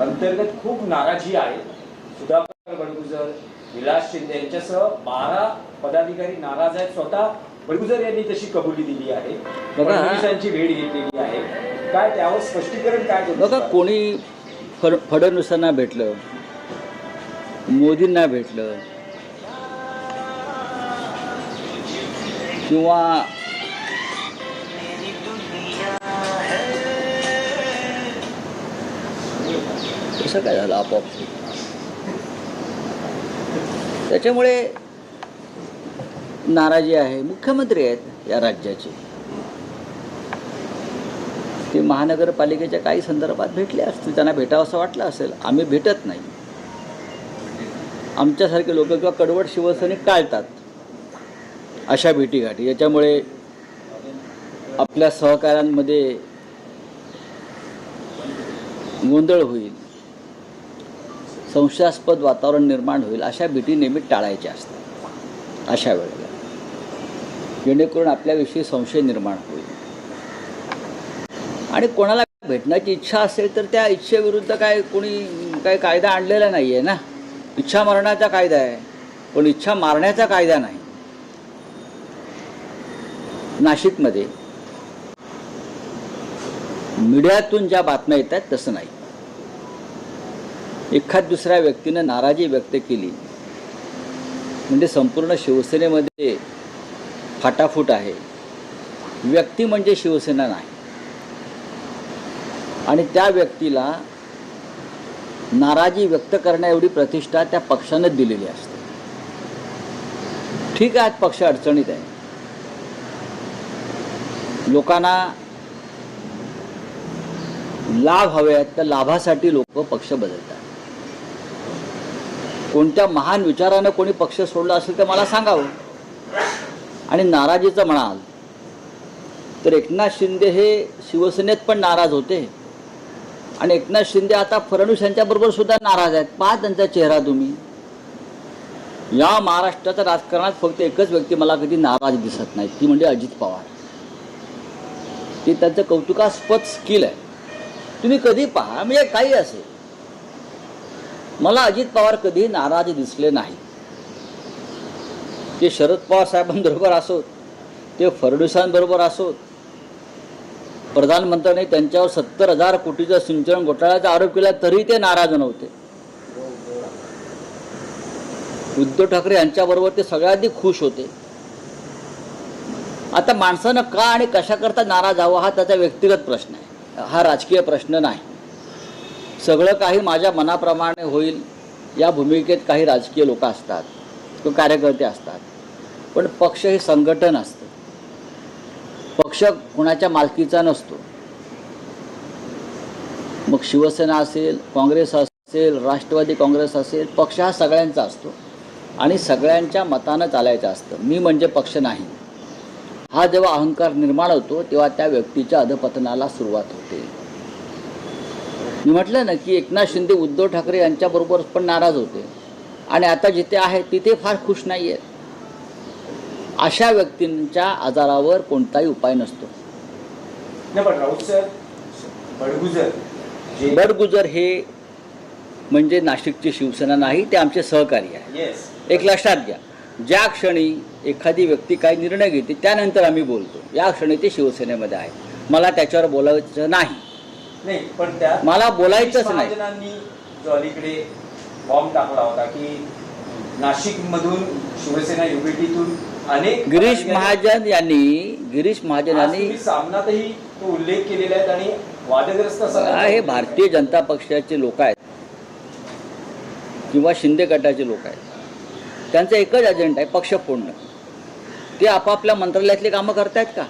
अंतर्गत खूप नाराजी आहे सुधाकर बडगुजर विलास शिंदे यांच्यासह बारा पदाधिकारी नाराज आहेत स्वतः बडगुजर यांनी तशी कबुली दिली आहे. फडणवीसांची भेट घेतलेली आहे काय त्यावर स्पष्टीकरण काय बघा? कोणी फड फडणवीसांना भेटलं मोदींना भेटलं किंवा कसं काय झालं आपोआप? त्याच्यामुळे नाराजी आहे. मुख्यमंत्री आहेत या राज्याचे. ते महानगरपालिकेच्या काही संदर्भात भेटले असतील. त्यांना भेटावं असं वाटलं असेल. आम्ही भेटत नाही. आमच्यासारखे लोक किंवा कडवट शिवसैनिक टाळतात अशा भेटीगाठी. याच्यामुळे आपल्या सहकाऱ्यांमध्ये गोंधळ होईल. संशयास्पद वातावरण निर्माण होईल अशा भीती नेहमी टाळायच्या असतात. अशा वेळेला. जेणेकरून आपल्याविषयी संशय निर्माण होईल. आणि कोणाला भेटण्याची इच्छा असेल तर त्या इच्छेविरुद्ध काय कोणी काय कायदा आणलेला नाही आहे ना? इच्छा मरणाचा कायदा आहे. पण इच्छा मारण्याचा कायदा नाही. नाशिकमध्ये मीडियातून ज्या बातम्या येत आहेत तसं नाही. एखाद दुसऱ्या व्यक्तीनं नाराजी व्यक्त केली म्हणजे संपूर्ण शिवसेनेमध्ये फाटाफूट आहे. व्यक्ती म्हणजे शिवसेना नाही. आणि त्या व्यक्तीला नाराजी व्यक्त करण्या एवढी प्रतिष्ठा त्या पक्षानं दिलेली असते. ठीक आहे आज पक्ष अडचणीत आहे. लोकांना लाभ हवे आहेत त्या लाभासाठी लोक पक्ष बदलतात. कोणत्या महान विचारानं कोणी पक्ष सोडला असेल तर मला सांगावं. आणि नाराजीचं म्हणाल तर एकनाथ शिंदे हे शिवसेनेत पण नाराज होते. आणि एकनाथ शिंदे आता फडणवीस यांच्याबरोबर सुद्धा नाराज आहेत. पहा त्यांचा चेहरा तुम्ही. या महाराष्ट्राच्या राजकारणात फक्त एकच व्यक्ती मला कधी नाराज दिसत नाही ती म्हणजे अजित पवार. ते त्यांचं कौतुकास्पद स्किल आहे. तुम्ही कधी पहा म्हणजे काही असेल. मला अजित पवार कधी नाराज दिसले नाही. ते शरद पवार साहेबांबरोबर असोत ते फडणवीसांबरोबर असोत प्रधानमंत्र्यांनी त्यांच्यावर सत्तर हजार कोटीचा सिंचन घोटाळ्याचा आरोप केला तरी ते नाराज नव्हते. उद्धव ठाकरे यांच्याबरोबर ते सगळ्यात खुश होते. आता माणसानं का आणि कशाकरता नाराज हवा हा त्याचा व्यक्तिगत प्रश्न आहे. हा राजकीय प्रश्न नाही. सगळं काही माझ्या मनाप्रमाणे होईल. या भूमिकेत काही राजकीय लोक असतात किंवा कार्यकर्ते असतात. पण पक्ष हे संघटन असतं. पक्ष कुणाच्या मालकीचा नसतो. मग शिवसेना असेल काँग्रेस असेल राष्ट्रवादी काँग्रेस असेल पक्ष हा सगळ्यांचा असतो. आणि सगळ्यांच्या मतानं चालायचं असतं. मी म्हणजे पक्ष नाही. हा जेव्हा अहंकार निर्माण होतो तेव्हा त्या व्यक्तीच्या अधपतनाला सुरुवात होते. मी म्हटलं ना की एकनाथ शिंदे उद्धव ठाकरे यांच्याबरोबर पण नाराज होते. आणि आता जिथे आहेत तिथे फार खुश नाही आहेत अशा व्यक्तींच्या आजारावर कोणताही उपाय नसतो. बडगुजर हे म्हणजे नाशिकची शिवसेना नाही ते आमचे सहकारी आहे. एक लक्षात घ्या. ज्या क्षणी एखादी व्यक्ती काही निर्णय घेते त्यानंतर आम्ही बोलतो. या क्षणी ते शिवसेनेमध्ये आहे. मला त्याच्यावर बोलायचं नाही. नाही पण त्या मला बोलायचंच नाही. महाजनांनी जो अलीकडे बॉम्ब टाकला होता की नाशिक मधून शिवसेना युबीटीतून अनेक गिरीश महाजन यांनी गिरीश महाजन यांनी सामनातही तो उल्लेख केलेला आहे आणि वादग्रस्त असा हा, हे भारतीय जनता पक्षाचे लोक आहेत. किंवा शिंदे गटाचे लोक आहेत. त्यांचा एकच अजेंडा आहे पक्ष फोडणं. ते आपापल्या मंत्रालयातली कामं करतायत का?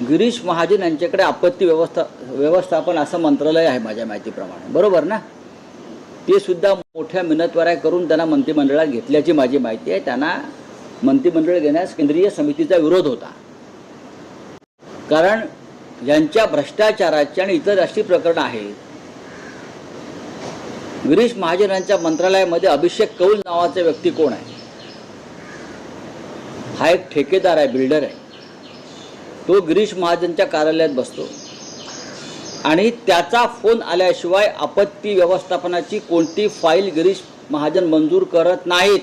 गिरीश महाजन यांच्याकडे आपत्ती व्यवस्था व्यवस्थापन असं मंत्रालय आहे माझ्या माहितीप्रमाणे. बरोबर ना? ते सुद्धा मोठ्या मिनतवाऱ्या करून त्यांना मंत्रिमंडळात घेतल्याची माझी माहिती आहे. त्यांना मंत्रिमंडळ घेण्यास केंद्रीय समितीचा विरोध होता. कारण यांच्या भ्रष्टाचाराची आणि इतर राष्ट्रीय प्रकरणं आहेत गिरीश महाजन यांच्या मंत्रालयामध्ये अभिषेक कौल नावाचा व्यक्ती कोण आहे? हा एक ठेकेदार आहे बिल्डर आहे. तो गिरीश महाजनच्या कार्यालयात बसतो. आणि त्याचा फोन आल्याशिवाय आपत्ती व्यवस्थापनाची कोणती फाईल गिरीश महाजन मंजूर करत नाहीत.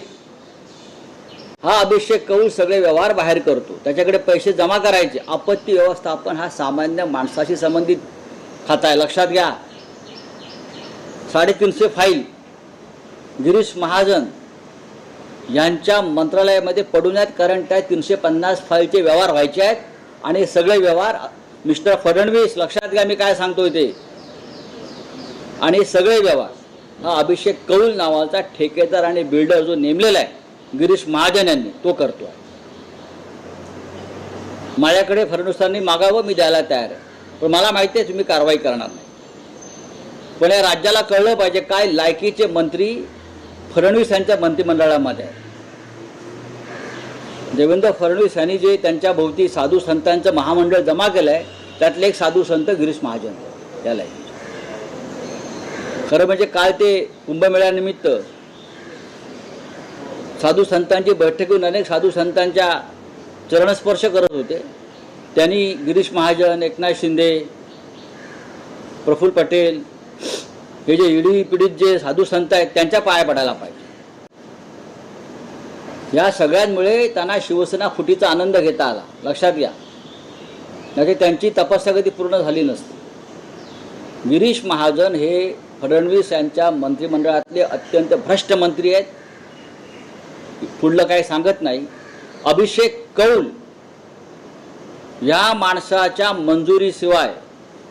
हा अभिषेक कौल सगळे व्यवहार बाहेर करतो. त्याच्याकडे पैसे जमा करायचे. आपत्ती व्यवस्थापन हा सामान्य माणसाशी संबंधित खाता आहे. लक्षात घ्या. साडेतीनशे फाईल गिरीश महाजन यांच्या मंत्रालयामध्ये पडून आहेत. कारण त्या तीनशे पन्नास फाईलचे व्यवहार व्हायचे आहेत. आणि सगळे व्यवहार मिस्टर फडणवीस लक्षात घ्या मी काय सांगतोय ते. आणि सगळे व्यवहार. हा अभिषेक कौल नावाचा ठेकेदार आणि बिल्डर जो नेमलेला आहे गिरीश महाजन यांनी तो करतो आहे माझ्याकडे फडणवीसांनी मागावं मी द्यायला तयार आहे. पण मला माहिती आहे तुम्ही कारवाई करणार नाही. पण या राज्याला कळलं पाहिजे काय लायकीचे मंत्री फडणवीस यांच्या मंत्रिमंडळामध्ये आहे देवेंद्र फडणवीस यांनी जे त्यांच्या भोवती साधू संतांचं महामंडळ जमा केलं आहे त्यातले एक साधू संत गिरीश महाजन याला खरं म्हणजे काल ते कुंभमेळ्यानिमित्त साधू संतांची बैठक घेऊन अनेक साधू संतांच्या चरणस्पर्श करत होते. त्यांनी गिरीश महाजन एकनाथ शिंदे प्रफुल्ल पटेल हे जे इडी पिढीत जे साधू संत आहेत त्यांच्या पाया पडायला पाहिजे. या सगळ्यांमुळे त्यांना शिवसेना फुटीचा आनंद घेता आला. लक्षात घ्या. नाही त्यांची तपस्या कधी पूर्ण झाली नसती. गिरीश महाजन हे फडणवीस यांच्या मंत्रिमंडळातले अत्यंत भ्रष्ट मंत्री आहेत. पुढलं काही सांगत नाही. अभिषेक कौल या माणसाच्या मंजुरीशिवाय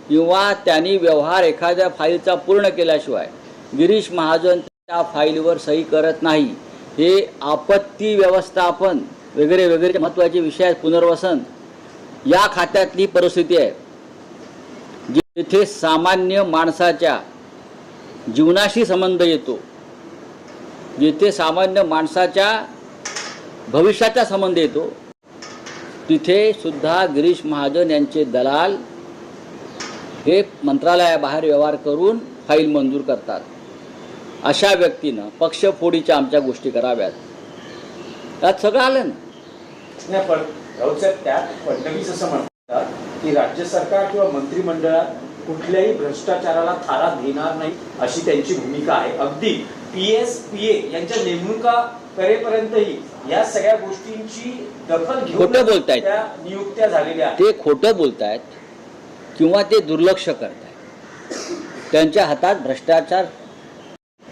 किंवा त्यांनी व्यवहार एखाद्या फाईलचा पूर्ण केल्याशिवाय गिरीश महाजन त्या फाईलवर सही करत नाही. हे आपत्ती व्यवस्थापन वगैरे वगैरे महत्त्वाचे विषय आहेत पुनर्वसन. या खात्यातली परिस्थिती आहे. जिथे सामान्य माणसाच्या जीवनाशी संबंध येतो जिथे सामान्य माणसाच्या भविष्याचा संबंध येतो तिथे सुद्धा गिरीश महाजन यांचे दलाल हे मंत्रालयाबाहेर व्यवहार करून फाईल मंजूर करतात. अशा व्यक्तीनं पक्षफोडीच्या आमच्या गोष्टी कराव्यात. त्यात सगळं आलं ना. पण राऊत साहेब त्यात फडणवीस असं म्हणतात की राज्य सरकार किंवा मंत्रिमंडळात कुठल्याही भ्रष्टाचाराला थारा देणार नाही अशी त्यांची भूमिका आहे. अगदी पी एस पी ए यांच्या नेमणुका करेपर्यंतही या सगळ्या गोष्टींची दखल खोटं घेऊन बोलतायत. त्या नियुक्त्या झालेल्या ते खोटं बोलतायत किंवा ते दुर्लक्ष करतायत. त्यांच्या हातात भ्रष्टाचार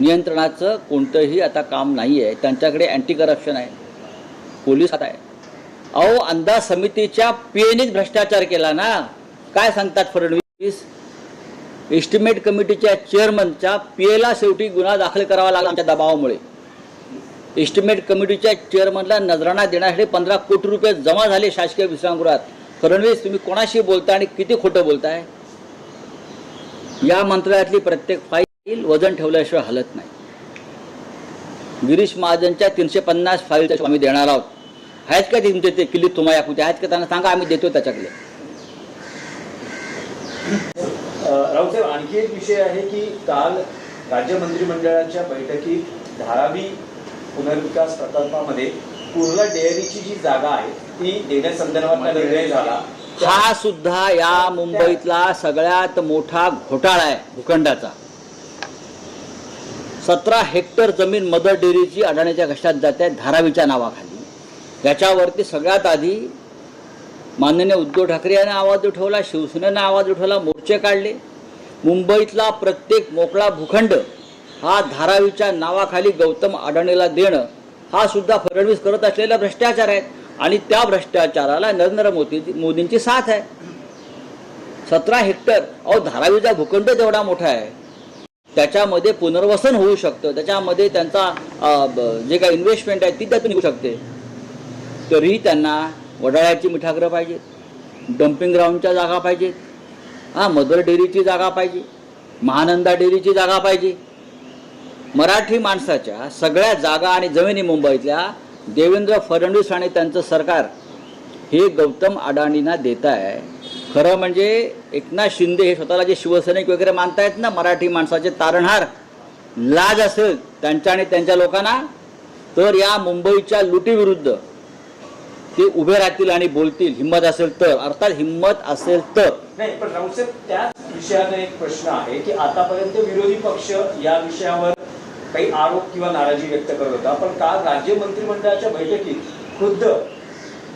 नियंत्रणाचं कोणतंही आता काम नाही आहे त्यांच्याकडे अँटी करप्शन आहे. पोलीस हात आहे. अहो अंदाज समितीच्या पीएनीच भ्रष्टाचार केला ना? काय सांगतात फडणवीस? एस्टिमेट कमिटीच्या चेअरमनच्या पीएला शेवटी गुन्हा दाखल करावा लागला आमच्या दबावामुळे. एस्टिमेट कमिटीच्या चेअरमनला नजराणा देण्यासाठी पंधरा कोटी रुपये जमा झाले शासकीय विश्रामगृहात. फडणवीस तुम्ही कोणाशी बोलताय आणि किती खोटं बोलताय? या मंत्रालयातली प्रत्येक फाईल वजन ठेवल्याशिवाय हलत नाही. गिरीश महाजनच्या तीनशे पन्नास फाईलच्या आम्ही देणार आहोत. आहेत का तुमचे ते किल्ली तुम्हा याकुते आहेत का त्यांना सांगा आम्ही देतो त्याच्याकडे. अ, राऊतसाहेब आणखी एक विषय आहे की काल राज्य मंत्रिमंडळाच्या बैठकीत धारावी पुनर्विकास प्रकल्पामध्ये कुर्ला डेअरीची जी जागा आहे ती देण्यासंदर्भातला निर्णय झाला. हा सुद्धा या मुंबईतला सगळ्यात मोठा घोटाळा आहे भूखंडाचा. सतरा हेक्टर जमीन मदर डेअरीची अडाण्याच्या घशात जाते धारावीच्या नावाखाली. याच्यावरती सगळ्यात आधी माननीय उद्धव ठाकरे यांनी आवाज उठवला शिवसेनेनं आवाज उठवला मोर्चे काढले. मुंबईतला प्रत्येक मोकळा भूखंड हा धारावीच्या नावाखाली गौतम अडाणीला देणं हा सुद्धा फडणवीस करत असलेला भ्रष्टाचार आहे आणि त्या भ्रष्टाचाराला नरेंद्र मोदी मोदींची साथ आहे. सतरा हेक्टर अहो धारावीचा भूखंड जेवढा मोठा आहे त्याच्यामध्ये पुनर्वसन होऊ शकतं. त्याच्यामध्ये त्यांचा ब- जे काही इन्व्हेस्टमेंट आहे ती त्यातून येऊ शकते. तरीही त्यांना वडाळ्याची मिठागरं पाहिजेत. डम्पिंग ग्राउंडच्या जागा पाहिजेत. हां मदर डेअरीची जागा पाहिजे. महानंदा डेअरीची जागा पाहिजे. मराठी माणसाच्या सगळ्या जागा आणि जमिनी मुंबईतल्या देवेंद्र फडणवीस आणि त्यांचं सरकार हे गौतम अडाणींना देत आहे खरं म्हणजे एकनाथ शिंदे हे स्वतःला जे शिवसैनिक वगैरे मानतायत ना मराठी माणसाचे तारणहार लाज असेल त्यांच्या आणि त्यांच्या लोकांना तर या मुंबईच्या लुटीविरुद्ध ते उभे राहतील आणि बोलतील. हिंमत असेल तर. अर्थात हिंमत असेल तर. नाही पण राऊसाहेब त्याच विषयानं एक प्रश्न आहे की आतापर्यंत विरोधी पक्ष या विषयावर काही आरोप किंवा नाराजी व्यक्त करत होता. पण काल राज्य मंत्रिमंडळाच्या बैठकीत खुद्द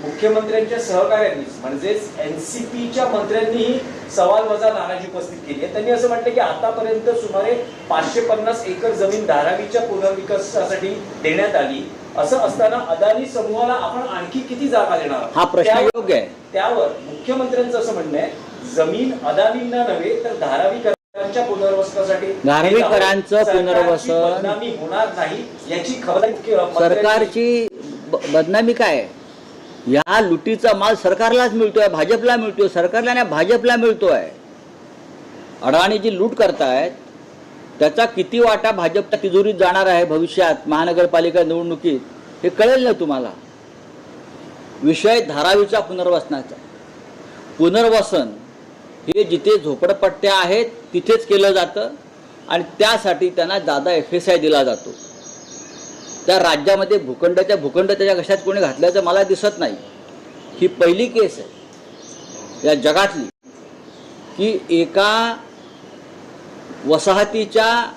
मुख्यमंत्र्यांच्या सहकार्यांनीच म्हणजेच एनसीपीच्या मंत्र्यांनीही सवाल वजा नाराजी उपस्थित केली आहे त्यांनी असं म्हटलं की आतापर्यंत सुमारे पाचशे पन्नास एकर जमीन धारावीच्या पुनर्विकासासाठी देण्यात आली असं असताना अदानी समूहाला आपण आणखी किती जागा देणार? हा प्रश्न योग्य आहे त्यावर मुख्यमंत्र्यांचं असं म्हणणं आहे जमीन अदानींना नव्हे तर धारावीकरांच्या पुनर्वसनासाठी सरकारची पुनर्वसन- होणार नाही याची खबरदारी मुख्यमंत्र्यांनी- सरकारची बदनामी काय आहे? या लुटीचा माल सरकारलाच मिळतोय भाजपला मिळतोय सरकारला नाही भाजपला मिळतोय. अडाणी जी लूट करतायत त्याचा किती वाटा भाजपच्या तिजोरीत जाणार आहे भविष्यात महानगरपालिका निवडणुकीत हे कळेल ना तुम्हाला? विषय धारावीच्या पुनर्वसनाचा. पुनर्वसन हे जिथे झोपडपट्ट्या आहेत तिथेच केलं जातं आणि त्यासाठी त्यांना दादा एफ एस आय दिला जातो. त्या राज्यामध्ये भूखंडाच्या भूखंड त्याच्या कशात कोणी घातल्याचं मला दिसत नाही. ही पहिली केस आहे. या जगातली. की एका वसाहतीच्या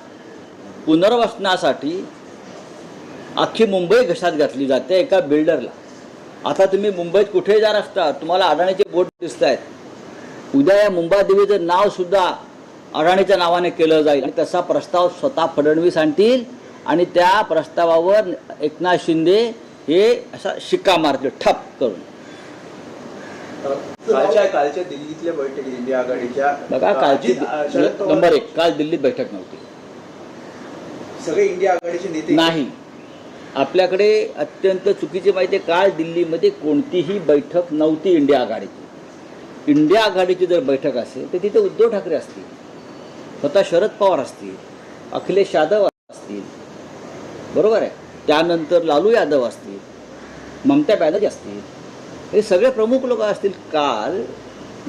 पुनर्वसनासाठी अख्खी मुंबई घशात घातली जाते एका बिल्डरला. आता तुम्ही मुंबईत कुठे जाणार असता तुम्हाला अडाणीचे बोट दिसत आहेत. उद्या या मुंबादेवीचं नावसुद्धा अडाणीच्या नावाने केलं जाईल. आणि तसा प्रस्ताव स्वतः फडणवीस आणतील. आणि त्या प्रस्तावावर एकनाथ शिंदे हे असा शिक्का मारतील ठप करून. कालच्या कालच्या दिल्लीतल्या बैठकीत इंडिया आघाडीच्या बघा कालची नंबर एक काल दिल्लीत बैठक नव्हती. सगळे इंडिया आघाडीचे नेते नाही. आपल्याकडे अत्यंत चुकीची माहिती आहे काल दिल्लीमध्ये कोणतीही बैठक नव्हती इंडिया आघाडीची. इंडिया आघाडीची जर बैठक असेल तर तिथे उद्धव ठाकरे असतील स्वतः शरद पवार असतील अखिलेश यादव असतील बरोबर आहे? त्यानंतर लालू यादव असतील ममता बॅनर्जी असतील हे सगळे प्रमुख लोक असतील. काल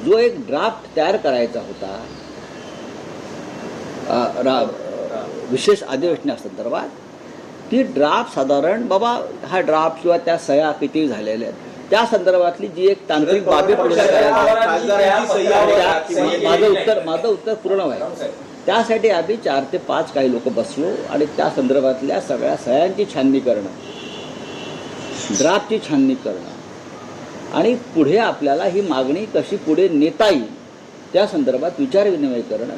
जो एक ड्राफ्ट तयार करायचा होता विशेष अधिवेशनासंदर्भात ती ड्राफ्ट साधारण बाबा हा ड्राफ्ट किंवा त्या सह्या किती झालेल्या आहेत? त्या संदर्भातली जी एक तांत्रिक बाबी पुढे माझं उत्तर. माझं उत्तर पूर्ण व्हायचं. त्यासाठी आम्ही चार ते पाच काही लोक बसलो आणि त्या संदर्भातल्या सगळ्या सह्यांची छाननी करणं ड्राफ्टची छाननी करणं. आणि पुढे आपल्याला ही मागणी कशी पुढे नेता येईल त्या संदर्भात विचारविनिमय करणं.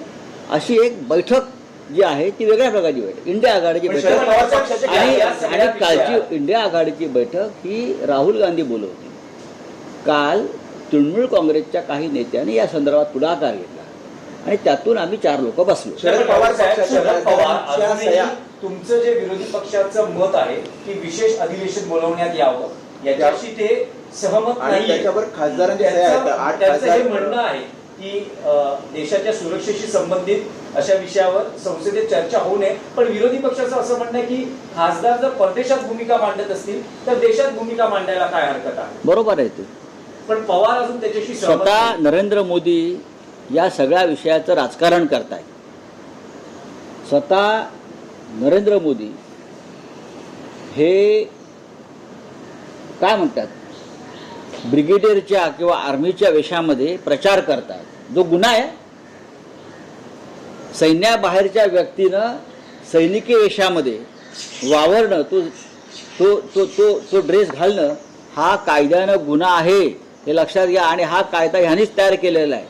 अशी एक बैठक जी आहे ती वेगळ्या प्रकारची बैठक. इंडिया आघाडीची बैठक आणि आणि कालची इंडिया आघाडीची बैठक ही राहुल गांधी बोलवली काल तृणमूल काँग्रेसच्या काही नेत्यांनी या संदर्भात पुढाकार घेतला. आणि त्यातून आम्ही चार लोक बसलो. शरद पवार साहेब, शरद पवार अजूनही तुमचं जे विरोधी पक्षाचं मत आहे की विशेष अधिवेशन बोलवण्यात यावं याच्याशी ते सहमत आणि नाही त्याच्यावर खासदारांच्या सह्या आहेत. आठ त्यांचं हे खासदार म्हणणं आहे की अं, देशाच्या सुरक्षेशी संबंधित अशा विषयावर संसदेत चर्चा होऊ नये. पण विरोधी पक्षाचं असं म्हणणं आहे की खासदार जर परदेशात भूमिका मांडत असतील तर देशात भूमिका मांडायला काय हरकत आहे? बरोबर आहे ते. पण पवार अजून त्याच्याशी सहमत स्वतः नाही. नरेंद्र मोदी या सगळ्या विषयाचं राजकारण करतायत स्वतः नरेंद्र मोदी हे काय म्हणतात? ब्रिगेडियरच्या किंवा आर्मीच्या वेशामध्ये प्रचार करतात जो गुन्हा आहे सैन्याबाहेरच्या व्यक्तीनं सैनिकी वेशामध्ये वावरणं तो तो तो तो तो ड्रेस घालणं हा कायद्यानं गुन्हा आहे हे लक्षात घ्या. आणि हा कायदा ह्यानीच तयार केलेला आहे.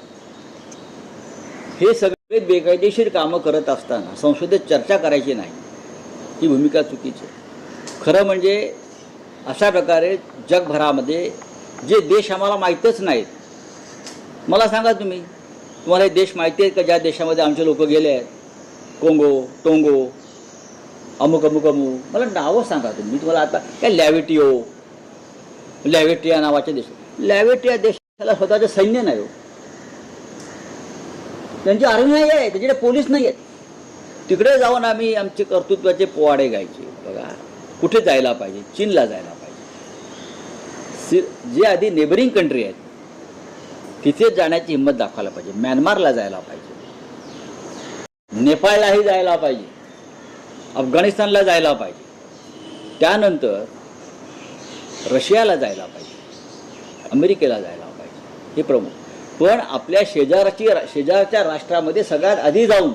हे सगळे बेकायदेशीर कामं करत असताना संसदेत चर्चा करायची नाही ही भूमिका चुकीची खरं म्हणजे अशा प्रकारे जगभरामध्ये जे देश आम्हाला माहीतच नाहीत मला सांगा तुम्ही तुम्हाला हे देश माहिती आहेत का ज्या देशामध्ये आमचे लोक गेले आहेत? कोंगो टोंगो अमुक अमुक अमुक. मला नावं सांगा तुम्ही. तुम्हाला आता काय लॅविटिओ लॅविटिया नावाच्या देश. लॅविटिया देशाला स्वतःचं सैन्य नाही हो. त्यांची आर्मी नाही आहे त्याच्याकडे पोलीस नाही आहेत. तिकडे जाऊन आम्ही आमचे कर्तृत्वाचे पोवाडे गायचे बघा कुठे जायला पाहिजे? चीनला जायला पाहिजे. सि जे आधी नेबरिंग कंट्री आहेत तिथे जाण्याची हिंमत दाखवायला पाहिजे. म्यानमारला जायला पाहिजे. नेपाळलाही जायला पाहिजे. अफगाणिस्तानला जायला पाहिजे. त्यानंतर रशियाला जायला पाहिजे. अमेरिकेला जायला पाहिजे. हे प्रमुख. पण आपल्या शेजारची शेजारच्या राष्ट्रामध्ये सगळ्यात आधी जाऊन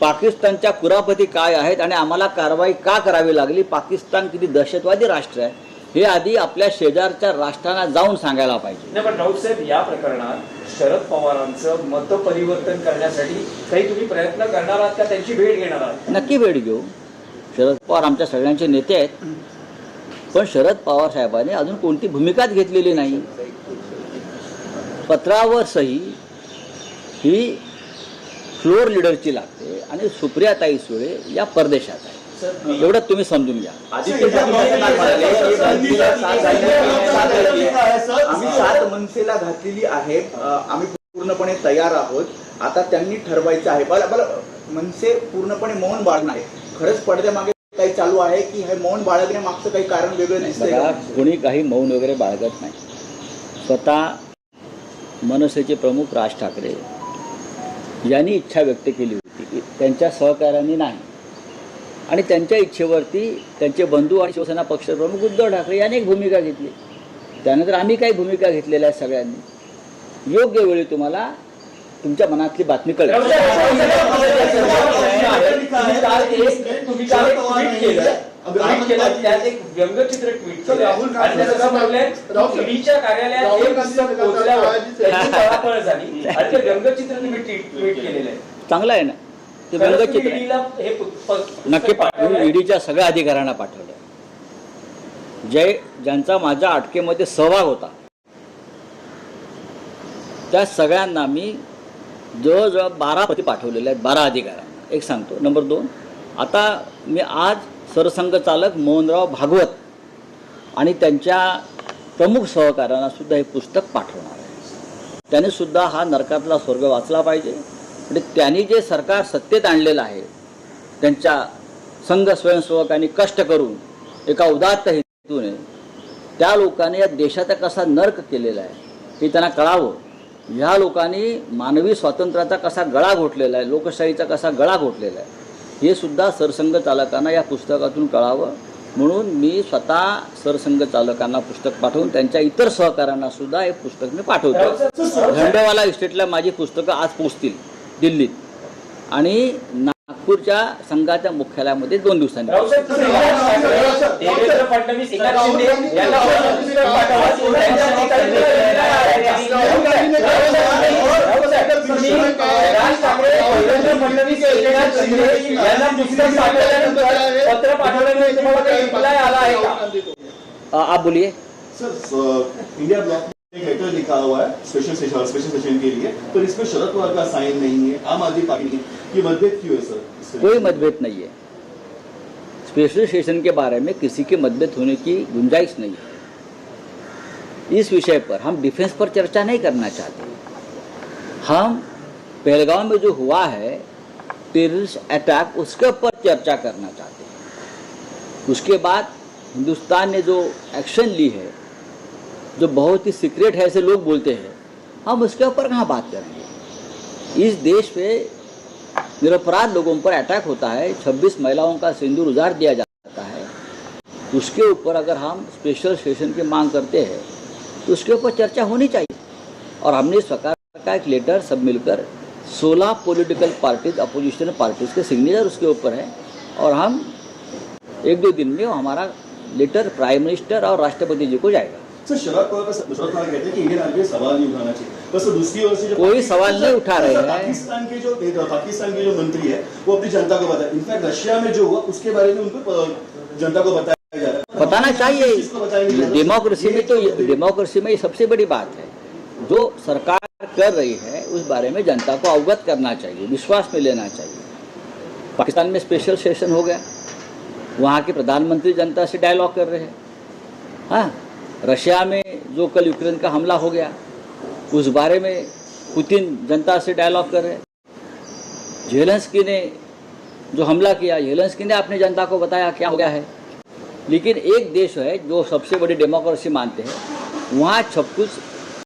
पाकिस्तानच्या कुरापती काय आहेत आणि आम्हाला कारवाई का करावी लागली? पाकिस्तान किती दहशतवादी राष्ट्र आहे? हे आधी आपल्या शेजारच्या राष्ट्रांना जाऊन सांगायला पाहिजे. नाही पण राऊत साहेब या प्रकरणात शरद पवारांचं मत परिवर्तन करण्यासाठी काही तुम्ही प्रयत्न करणार आहात का? त्यांची भेट घेणार आहात? नक्की भेट घेऊ. शरद पवार आमच्या सगळ्यांचे नेते आहेत. पण शरद पवार साहेबांनी अजून कोणती भूमिकाच घेतलेली नाही. पत्रावर सही ही फ्लोअर लिडरची लागते आणि सुप्रियाताई सुळे या परदेशात आहे एवढं तुम्ही समजून घ्या. आम्ही सात मनसेला घातलेली आहे आम्ही पूर्णपणे तयार आहोत. आता त्यांनी ठरवायचं आहे. बरं बरं मनसे पूर्णपणे मौन बाळगणं आहे खरंच पडद्यामागे काही चालू आहे की हे मौन बाळगण्यामागचं काही कारण वेगळं का? कोणी काही मौन वगैरे बाळगत नाही. स्वतः मनसेचे प्रमुख राज ठाकरे यांनी इच्छा व्यक्त केली होती की त्यांच्या सहकार्याने नाही आणि त्यांच्या इच्छेवरती त्यांचे बंधू आणि शिवसेना पक्षप्रमुख उद्धव ठाकरे यांनी एक भूमिका घेतली त्यानंतर आम्ही काही भूमिका घेतलेल्या आहेत सगळ्यांनी योग्य वेळी तुम्हाला तुमच्या मनातली बातमी कळेल तुम्ही काल एक- तुम्ही काल एक ट्विट केलं. ट्विट केलं, त्यात एक व्यंगचित्र ट्विट सर, केलं. राहुल गांधी आणि त्याचं म्हटलंय, राहुल साहेब, ईडीच्या कार्यालयात राहुल एक गांधी पुस्तक यांनी पोहोचल्यावर आयोजित त्याची पळापळ झाली आणि ते व्यंगचित्र तुम्ही ट्विट ट्विट केलेलं आहे चांगलं आहे ना ते खरंच तुम्ही व्यंगचित्र आहे. ईडीला हे पु- प- पुस्तक नक्की पाठवून पाठवलंय? ईडीच्या सगळ्या अधिकाऱ्यांना पाठवलं जे ज्यांचा माझ्या अटकेमध्ये सहभाग होता त्या सगळ्यांना मी जवळजवळ बारा पती पाठवलेल्या आहेत बारा अधिकाऱ्यांना एक सांगतो नंबर दोन आता मी आज सरसंघ चालक मोहनराव भागवत आणि त्यांच्या प्रमुख सहकाऱ्यांना सुद्धा हे पुस्तक पाठवणार आहे. त्याने सुद्धा हा नरकातला स्वर्ग वाचला पाहिजे. म्हणजे त्यांनी जे सरकार सत्तेत आणलेलं आहे त्यांच्या संघ स्वयंसेवकांनी कष्ट करून एका उदात्त हेतूने त्या लोकांनी या देशाचा कसा नर्क केलेला आहे हे त्यांना कळावं. ह्या लोकांनी मानवी स्वातंत्र्याचा कसा गळा घोटलेला आहे लोकशाहीचा कसा गळा घोटलेला आहे हे सुद्धा सरसंघ चालकांना या पुस्तकातून कळावं. म्हणून मी स्वतः सरसंघ चालकांना पुस्तक पाठवून त्यांच्या इतर सहकाऱ्यांना सुद्धा हे पुस्तक मी पाठवतो. झंडेवाला इस्टेटला माझी पुस्तकं आज पोचतील दिल्लीत. आणि नागपूरच्या संघाच्या मुख्यालयामध्ये दोन दिवसांनी. फडणवीस एकनाथ शिंदे यांना पुस्तक पाठवा. त्यांच्या ठिकाणी राऊत साहेब, तुम्ही राज ठाकरे देवेंद्र फडणवीस एकनाथ शिंदे यांना पुस्तक पाठवल्यानंतर पत्र पाठवल्यानंतर तुम्हाला काही रिप्लाय आला आहे का आप बोलिए। सर इंडिया ब्लॉक एक लेटर लिखा हुआ है स्पेशल सेशन स्पेशल सेशन के लिए पर इसमें शरद पवार का साइन नहीं है आम आदमी पार्टी की ये मतभेद क्यों है सर? कोई मतभेद नहीं है। स्पेशल सेशन के बारे में किसी के मतभेद होने की गुंजाइश नहीं है। इस विषय पर हम डिफेंस पर चर्चा नहीं करना चाहते। हम पहलगांव में जो हुआ है टेररिस्ट अटैक उसके ऊपर चर्चा करना चाहते हैं। उसके बाद हिंदुस्तान ने जो एक्शन ली है, जो बहुत ही सीक्रेट है ऐसे लोग बोलते हैं, हम उसके ऊपर कहाँ बात करेंगे? इस देश पे निरपराध लोगों पर अटैक होता है 26 महिलाओं का सिंदूर उजार दिया जाता है। उसके ऊपर अगर हम स्पेशल सेशन की मांग करते हैं तो उसके ऊपर चर्चा होनी चाहिए। और हमने सरकार का एक लेटर सब मिलकर 16 पॉलिटिकल पार्टीज़ अपोजिशन पार्टीज़ के सिग्नेचर उसके ऊपर है। और हम एक दो दिन में हमारा लेटर प्राइम मिनिस्टर और राष्ट्रपति जी को जाएगा। सर शरद पवार का कहते हैं कि इंडियन आर्मी सवाल नहीं उठाना चाहिए। बस दूसरी ओर से जो कोई सवाल नहीं उठा रहे हैं। पाकिस्तान के जो पाकिस्तान के जो मंत्री है वो अपनी जनता को बताए इनफैक्ट रशिया में जो हुआ उसके बारे में उनको जनता को बताया जा रहा है। बताना चाहिए? डेमोक्रेसी में तो डेमोक्रेसी में सबसे बड़ी बात है। जो सरकार कर रही है, उस बारे में जनता को अवगत करना चाहिए, विश्वास में लेना चाहिए। पाकिस्तान में स्पेशल सेशन हो गया। वहाँ के प्रधानमंत्री जनता से डायलॉग कर रहे हैं। हाँ रशिया में जो कल यूक्रेन का हमला हो गया, उस बारे में पुतिन जनता से डायलॉग कर रहे हैं। जेलेंस्की ने जो हमला किया जेलेंस्की ने अपने जनता को बताया क्या हो गया है। लेकिन एक देश है जो सबसे बड़ी डेमोक्रेसी मानते हैं, वहाँ सब कुछ